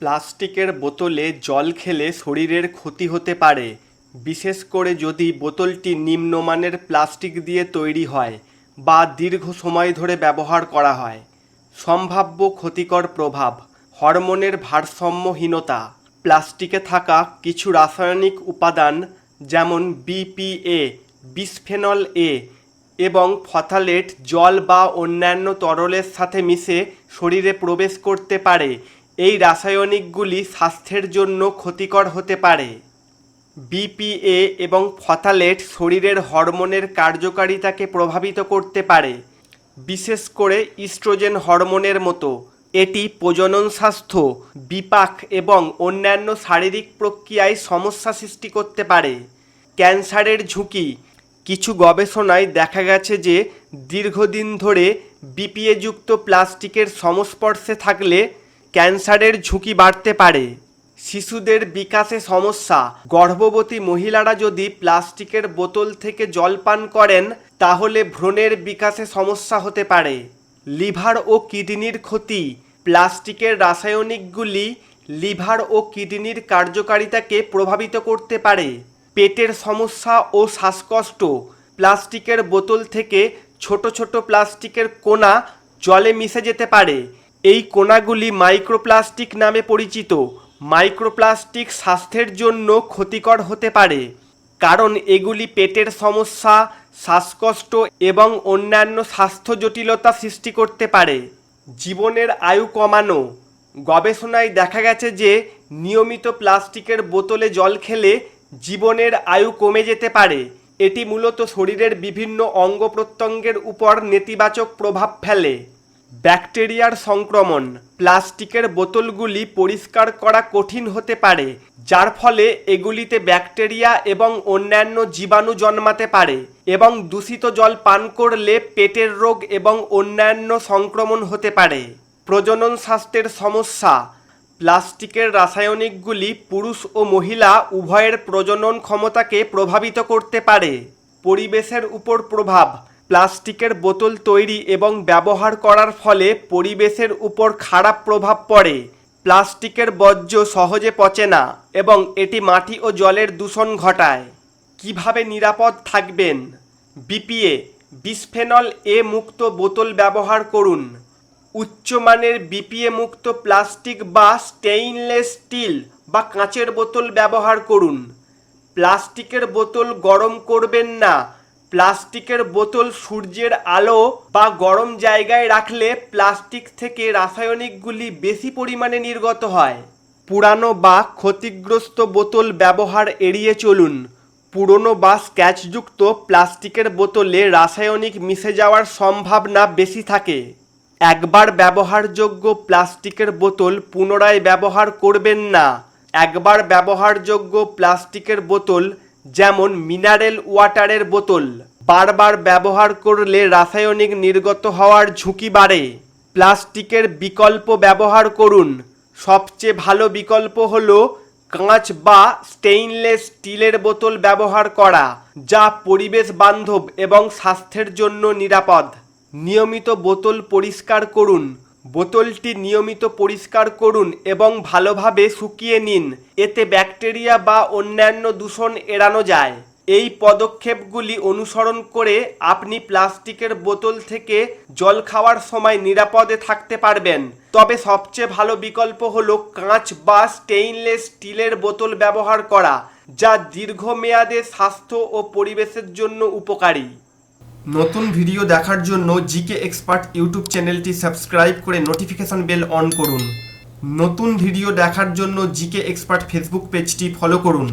প্লাস্টিকের বোতলে জল খেলে শরীরের ক্ষতি হতে পারে। বিশেষ করে যদি বোতলটি নিম্নমানের প্লাস্টিক দিয়ে তৈরি হয় বা দীর্ঘ সময় ধরে ব্যবহার করা হয়। সম্ভাব্য ক্ষতিকর প্রভাব, হরমোনের ভারসাম্যহীনতা, প্লাস্টিকে থাকা কিছু রাসায়নিক উপাদান যেমন বিপিএ বিসফেনল এ এবং ফথালেট জল বা অন্যান্য তরলের সাথে মিশে শরীরে প্রবেশ করতে পারে। এই রাসায়নিকগুলি স্বাস্থ্যের জন্য ক্ষতিকর হতে পারে। বিপিএ এবং ফথালেট শরীরের হরমোনের কার্যকারিতাকে প্রভাবিত করতে পারে, বিশেষ করে ইস্ট্রোজেন হরমোনের মতো। এটি প্রজনন স্বাস্থ্য, বিপাক এবং অন্যান্য শারীরিক প্রক্রিয়ায় সমস্যা সৃষ্টি করতে পারে। ক্যান্সারের ঝুঁকি, কিছু গবেষণায় দেখা গেছে যে দীর্ঘদিন ধরে বিপিএযুক্ত প্লাস্টিকের সংস্পর্শে থাকলে ক্যান্সারের ঝুঁকি বাড়তে পারে। শিশুদের বিকাশে সমস্যা। গর্ভবতী মহিলারা যদি প্লাস্টিকের বোতল থেকে জল পান করেন, তাহলে ভ্রণের বিকাশে সমস্যা হতে পারে। লিভার ও কিডনির ক্ষতি। প্লাস্টিকের রাসায়নিকগুলি লিভার ও কিডনির কার্যকারিতাকে প্রভাবিত করতে পারে। পেটের সমস্যা ও শ্বাসকষ্ট। প্লাস্টিকের বোতল থেকে ছোট ছোট প্লাস্টিকের কোনা জলে মিশে যেতে পারে। এই কোনাগুলি মাইক্রোপ্লাস্টিক নামে পরিচিত। মাইক্রোপ্লাস্টিক স্বাস্থ্যের জন্য ক্ষতিকর হতে পারে, কারণ এগুলি পেটের সমস্যা, শ্বাসকষ্ট এবং অন্যান্য স্বাস্থ্য জটিলতা সৃষ্টি করতে পারে। জীবনের আয়ু কমানো। গবেষণায় দেখা গেছে যে, নিয়মিত প্লাস্টিকের বোতলে জল খেলে জীবনের আয়ু কমে যেতে পারে। এটি মূলত শরীরের বিভিন্ন অঙ্গ প্রত্যঙ্গের উপর নেতিবাচক প্রভাব ফেলে। ব্যাকটেরিয়ার সংক্রমণ প্লাস্টিকের বোতলগুলি পরিষ্কার করা কঠিন হতে পারে, যার ফলে এগুলিতে ব্যাকটেরিয়া এবং অন্যান্য জীবাণু জন্মাতে পারে এবং দূষিত জল পান করলে পেটের রোগ এবং অন্যান্য সংক্রমণ হতে পারে। প্রজনন স্বাস্থ্যের সমস্যা, প্লাস্টিকের রাসায়নিকগুলি পুরুষ ও মহিলা উভয়ের প্রজনন ক্ষমতাকে প্রভাবিত করতে পারে। পরিবেশের উপর প্রভাব প্লাস্টিকের বোতল তৈরি এবং ব্যবহার করার ফলে পরিবেশের উপর খারাপ প্রভাব পড়ে। প্লাস্টিকের বর্জ্য সহজে পচে না এবং এটি মাটি ও জলের দূষণ ঘটায়। কীভাবে নিরাপদ থাকবেন? বিপিএ, বিসফেনল এ মুক্ত বোতল ব্যবহার করুন। উচ্চমানের বিপিএ মুক্ত প্লাস্টিক বা স্টেইনলেস স্টিল বা কাঁচের বোতল ব্যবহার করুন। প্লাস্টিকের বোতল গরম করবেন না প্লাস্টিকের বোতল সূর্যের আলো বা গরম জায়গায় রাখলে প্লাস্টিক থেকে রাসায়নিকগুলি বেশি পরিমাণে নির্গত হয়। পুরানো বা ক্ষতিগ্রস্ত বোতল ব্যবহার এড়িয়ে চলুন। পুরনো বা স্ক্যাচযুক্ত প্লাস্টিকের বোতলে রাসায়নিক মিশে যাওয়ার সম্ভাবনা বেশি থাকে। একবার ব্যবহারযোগ্য প্লাস্টিকের বোতল পুনরায় ব্যবহার করবেন না। একবার ব্যবহারযোগ্য প্লাস্টিকের বোতল যেমন মিনারেল ওয়াটারের বোতল, বারবার ব্যবহার করলে রাসায়নিক নির্গত হওয়ার ঝুঁকি বাড়ে। প্লাস্টিকের বিকল্প ব্যবহার করুন। সবচেয়ে ভালো বিকল্প হলো কাঁচ বা স্টেইনলেস স্টিলের বোতল ব্যবহার করা, যা পরিবেশ বান্ধব এবং স্বাস্থ্যের জন্য নিরাপদ। নিয়মিত বোতল পরিষ্কার করুন। বোতলটি নিয়মিত পরিষ্কার করুন এবং ভালোভাবে শুকিয়ে নিন। এতে ব্যাকটেরিয়া বা অন্যান্য দূষণ এড়ানো যায়। এই পদক্ষেপগুলি অনুসরণ করে আপনি প্লাস্টিকের বোতল থেকে জল খাওয়ার সময় নিরাপদে থাকতে পারবেন। তবে সবচেয়ে ভালো বিকল্প হলো কাঁচ বা স্টেইনলেস স্টিলের বোতল ব্যবহার করা, যা দীর্ঘমেয়াদে স্বাস্থ্য ও পরিবেশের জন্য উপকারী। নতুন ভিডিও দেখার জন্য জিকে এক্সপার্ট ইউটিউব চ্যানেলটি সাবস্ক্রাইব করে নোটিফিকেশন বেল অন করুন। নতুন ভিডিও দেখার জন্য জিকে এক্সপার্ট ফেসবুক পেজটি ফলো করুন।